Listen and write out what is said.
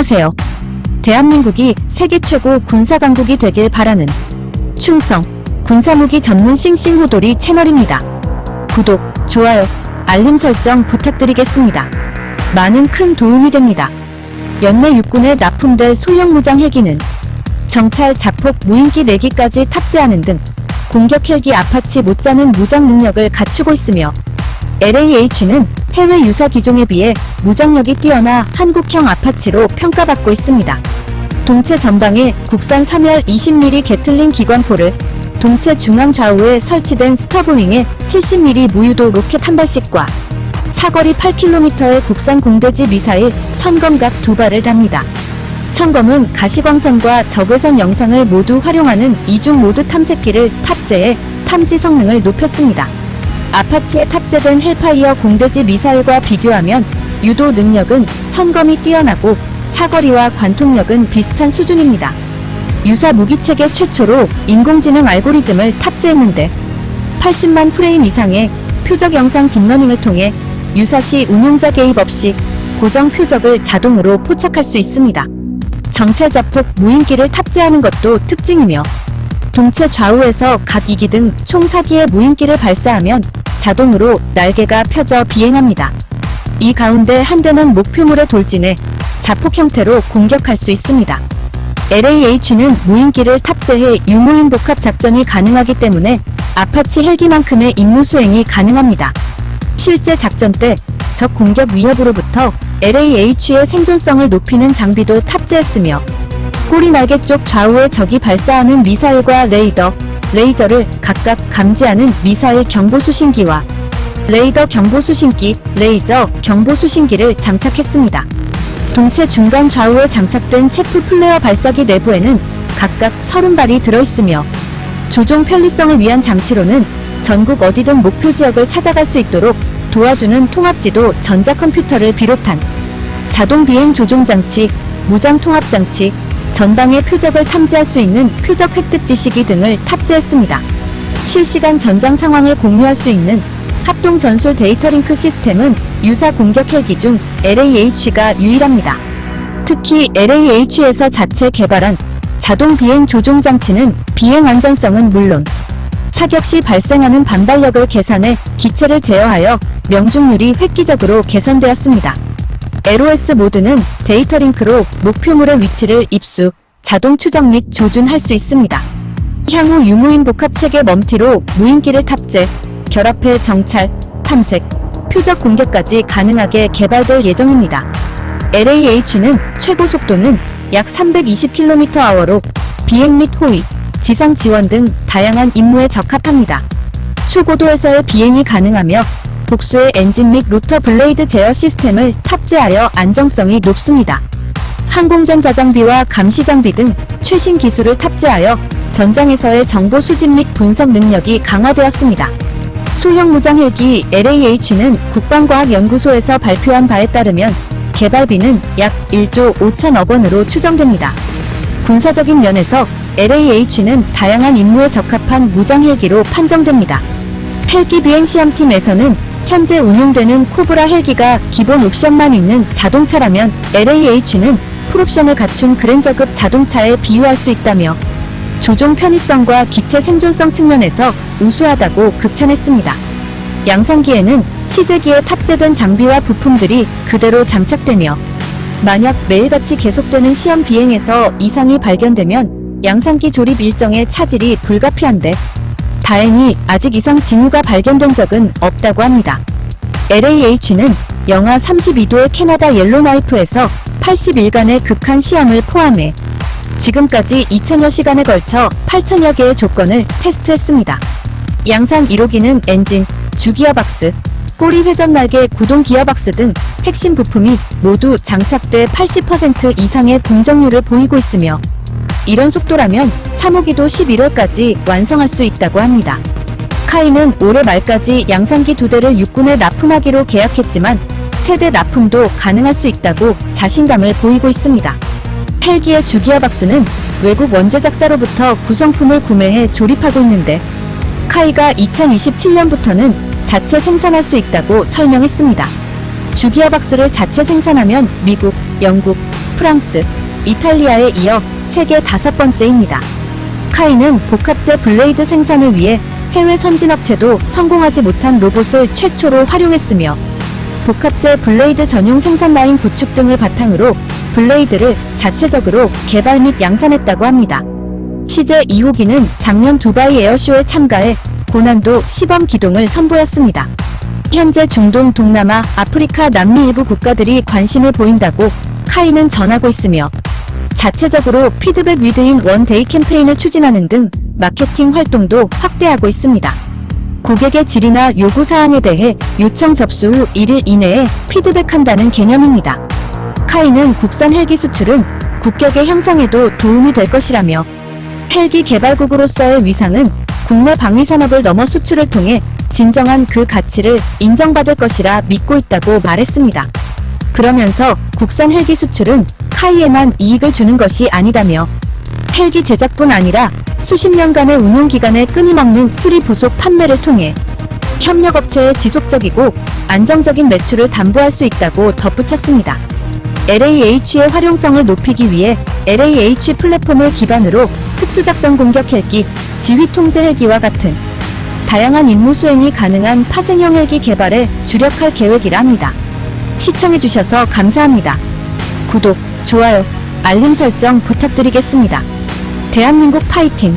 안녕하세요. 대한민국이 세계 최고 군사 강국이 되길 바라는 충성 군사무기 전문 싱싱호돌이 채널입니다. 구독, 좋아요, 알림 설정 부탁드리겠습니다. 많은 큰 도움이 됩니다. 연내 육군에 납품될 소형 무장 헬기는 정찰, 자폭, 무인기 4기까지 탑재하는 등 공격 헬기 아파치 못지않은 무장 능력을 갖추고 있으며 LAH는 해외 유사 기종에 비해 무장력이 뛰어나 한국형 아파치로 평가받고 있습니다. 동체 전방에 국산 3열 20mm 게틀링 기관포를 동체 중앙 좌우에 설치된 스타보잉의 70mm 무유도 로켓 한 발씩과 사거리 8km의 국산 공대지 미사일 천검각 두 발을 답니다. 천검은 가시광선과 적외선 영상을 모두 활용하는 이중 모드 탐색기를 탑재해 탐지 성능을 높였습니다. 아파치에 탑재된 헬파이어 공대지 미사일과 비교하면 유도 능력은 천검이 뛰어나고 사거리와 관통력은 비슷한 수준입니다. 유사 무기체계 최초로 인공지능 알고리즘을 탑재했는데 80만 프레임 이상의 표적 영상 딥러닝을 통해 유사시 운용자 개입 없이 고정 표적을 자동으로 포착할 수 있습니다. 정찰 자폭 무인기를 탑재하는 것도 특징이며 동체 좌우에서 각 2기 등 총 4기의 무인기를 발사하면 자동으로 날개가 펴져 비행합니다. 이 가운데 한 대는 목표물에 돌진해 자폭 형태로 공격할 수 있습니다. LAH는 무인기를 탑재해 유무인 복합 작전이 가능하기 때문에 아파치 헬기만큼의 임무 수행이 가능합니다. 실제 작전 때 적 공격 위협으로부터 LAH의 생존성을 높이는 장비도 탑재했으며 꼬리 날개 쪽 좌우에 적이 발사하는 미사일과 레이더, 레이저를 각각 감지하는 미사일 경보 수신기와 레이더 경보 수신기, 레이저 경보 수신기를 장착했습니다. 동체 중간 좌우에 장착된 체프 플레어 발사기 내부에는 각각 30발이 들어있으며 조종 편리성을 위한 장치로는 전국 어디든 목표 지역을 찾아갈 수 있도록 도와주는 통합지도 전자컴퓨터를 비롯한 자동 비행 조종 장치, 무장 통합 장치, 전방의 표적을 탐지할 수 있는 표적 획득 지시기 등을 탑재했습니다. 실시간 전장 상황을 공유할 수 있는 합동 전술 데이터 링크 시스템은 유사 공격 헬기 중 LAH가 유일합니다. 특히 LAH에서 자체 개발한 자동 비행 조종 장치는 비행 안전성은 물론 사격 시 발생하는 반발력을 계산해 기체를 제어하여 명중률이 획기적으로 개선되었습니다. LOS 모드는 데이터 링크로 목표물의 위치를 입수, 자동 추적 및 조준할 수 있습니다. 향후 유무인 복합 체계 멈티로 무인기를 탑재, 결합해 정찰, 탐색, 표적 공격까지 가능하게 개발될 예정입니다. LAH는 최고 속도는 약 320km/h로 비행 및 호위, 지상 지원 등 다양한 임무에 적합합니다. 초고도에서의 비행이 가능하며 복수의 엔진 및 로터 블레이드 제어 시스템을 탑재하여 안정성이 높습니다. 항공전 자장비와 감시 장비 등 최신 기술을 탑재하여 전장에서의 정보 수집 및 분석 능력이 강화되었습니다. 소형 무장 헬기 LAH는 국방과학연구소에서 발표한 바에 따르면 개발비는 약 1조 5천억 원으로 추정됩니다. 군사적인 면에서 LAH는 다양한 임무에 적합한 무장 헬기로 판정됩니다. 헬기 비행 시험팀에서는 현재 운용되는 코브라 헬기가 기본 옵션만 있는 자동차라면 LAH는 풀옵션을 갖춘 그랜저급 자동차에 비유할 수 있다며 조종 편의성과 기체 생존성 측면에서 우수하다고 극찬했습니다. 양산기에는 시제기에 탑재된 장비와 부품들이 그대로 장착되며 만약 매일같이 계속되는 시험 비행에서 이상이 발견되면 양산기 조립 일정에 차질이 불가피한데 다행히 아직 이상 징후가 발견된 적은 없다고 합니다. LAH는 영하 32도의 캐나다 옐로나이프에서 80일간의 극한 시험을 포함해 지금까지 2000여 시간에 걸쳐 8000여 개의 조건을 테스트했습니다. 양산 1호기는 엔진, 주기어박스, 꼬리 회전 날개 구동 기어박스 등 핵심 부품이 모두 장착돼 80% 이상의 공정률을 보이고 있으며 이런 속도라면 3호기도 11월까지 완성할 수 있다고 합니다. 카이는 올해 말까지 양산기 두 대를 육군에 납품하기로 계약했지만 세대 납품도 가능할 수 있다고 자신감을 보이고 있습니다. 헬기의 주기어박스는 외국 원재 작사로부터 구성품을 구매해 조립하고 있는데 카이가 2027년부터는 자체 생산할 수 있다고 설명했습니다. 주기어박스를 자체 생산하면 미국, 영국, 프랑스, 이탈리아에 이어 세계 다섯 번째입니다. 카이는 복합재 블레이드 생산을 위해 해외 선진업체도 성공하지 못한 로봇을 최초로 활용했으며 복합재 블레이드 전용 생산 라인 구축 등을 바탕으로 블레이드를 자체적으로 개발 및 양산했다고 합니다. 시제 2호기는 작년 두바이 에어쇼에 참가해 고난도 시범 기동을 선보였습니다. 현재 중동, 동남아, 아프리카, 남미 일부 국가들이 관심을 보인다고 카이는 전하고 있으며 자체적으로 피드백 위드인 원데이 캠페인을 추진하는 등 마케팅 활동도 확대하고 있습니다. 고객의 질이나 요구 사항에 대해 요청 접수 후 1일 이내에 피드백한다는 개념입니다. 카이는 국산 헬기 수출은 국격의 향상에도 도움이 될 것이라며 헬기 개발국으로서의 위상은 국내 방위 산업을 넘어 수출을 통해 진정한 그 가치를 인정받을 것이라 믿고 있다고 말했습니다. 그러면서 국산 헬기 수출은 카이에만 이익을 주는 것이 아니다며 헬기 제작뿐 아니라 수십 년간의 운용 기간에 끊임없는 수리 부속 판매를 통해 협력업체의 지속적이고 안정적인 매출을 담보할 수 있다고 덧붙였습니다. LAH의 활용성을 높이기 위해 LAH 플랫폼을 기반으로 특수작전 공격 헬기, 지휘 통제 헬기와 같은 다양한 임무 수행이 가능한 파생형 헬기 개발에 주력할 계획이라 합니다. 시청해주셔서 감사합니다. 구독, 좋아요, 알림 설정 부탁드리겠습니다. 대한민국 파이팅!